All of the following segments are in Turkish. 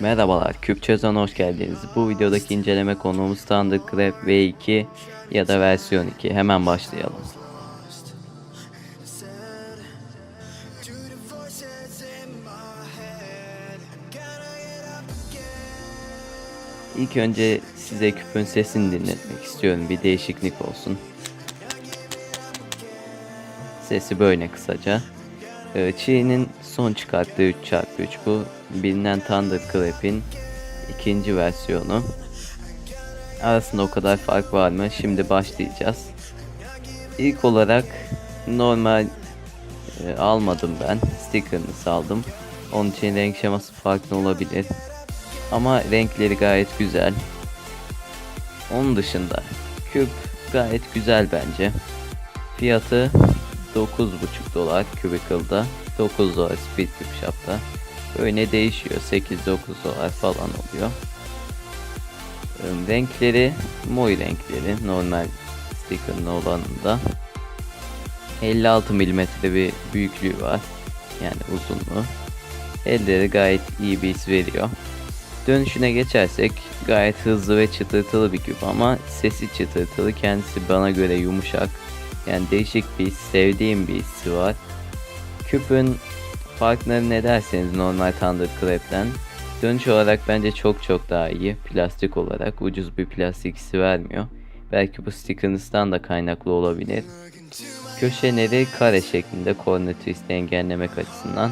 Merhabalar, Küp Çözan'a hoş geldiniz. Bu videodaki inceleme konuğumuz Thundercraft V2 ya da versiyon 2. Hemen başlayalım. İlk önce size küpün sesini dinletmek istiyorum. Bir değişiklik olsun. Sesi böyle kısaca. Ee, Chi'nin son çıkarttığı 3x3 bu. Bilinen Thunderclamp'in ikinci versiyonu. Arasında o kadar fark var mı? Şimdi başlayacağız. İlk olarak normal e, almadım ben. Sticker'ını saldım. Onun için renk şeması farklı olabilir. Ama renkleri gayet güzel. Onun dışında küp gayet güzel bence. Fiyatı 9,5 dolar Cubicle'da 9 dolar Speed Cube Shop'ta Öyle değişiyor 8-9 dolar falan oluyor. Renkleri Moy renkleri normal sticker'ın olanında. 56 mm bir büyüklüğü var yani uzunluğu. Elleri gayet iyi bir his veriyor. Dönüşüne geçersek gayet hızlı ve çıtırtılı bir küp ama sesi çıtırtılı kendisi bana göre yumuşak yani değişik bir sevdiğim bir hissi var. Küpün farkları ne derseniz normal Thunderclamp'ten dönüş olarak bence çok çok daha iyi. Plastik olarak ucuz bir plastik hissi vermiyor. Belki bu sticker'ınızdan da kaynaklı olabilir. Köşeleri kare şeklinde corner twist'i engellemek açısından.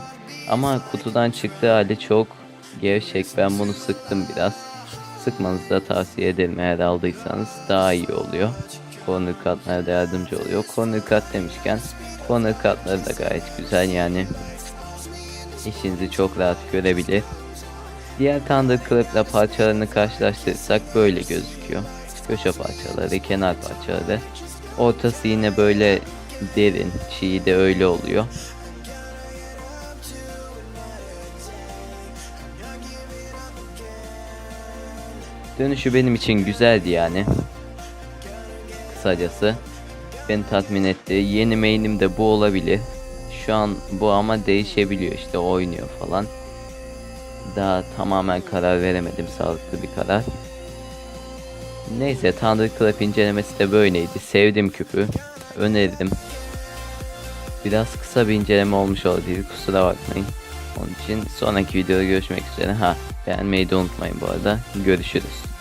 Ama kutudan çıktığı hali çok gevşek. Ben bunu sıktım biraz. Sıkmanızı da tavsiye ederim eğer aldıysanız daha iyi oluyor corner cut'lara da yardımcı oluyor. Corner cut demişken corner cut'ları da gayet güzel yani işinizi çok rahat görebilir. Diğer Thunderclap ile parçalarını karşılaştırırsak böyle gözüküyor. Köşe parçaları, kenar parçaları. Ortası yine böyle derin, çiğ de öyle oluyor. Dönüşü benim için güzeldi yani kısacası beni tatmin etti. Yeni main'im de bu olabilir. Şu an bu ama değişebiliyor işte oynuyor falan. Daha tamamen karar veremedim sağlıklı bir karar. Neyse Thunderclap incelemesi de böyleydi. Sevdim küpü. Öneririm. Biraz kısa bir inceleme olmuş olabilir kusura bakmayın. Onun için sonraki videoda görüşmek üzere. Ha beğenmeyi de unutmayın bu arada. Görüşürüz.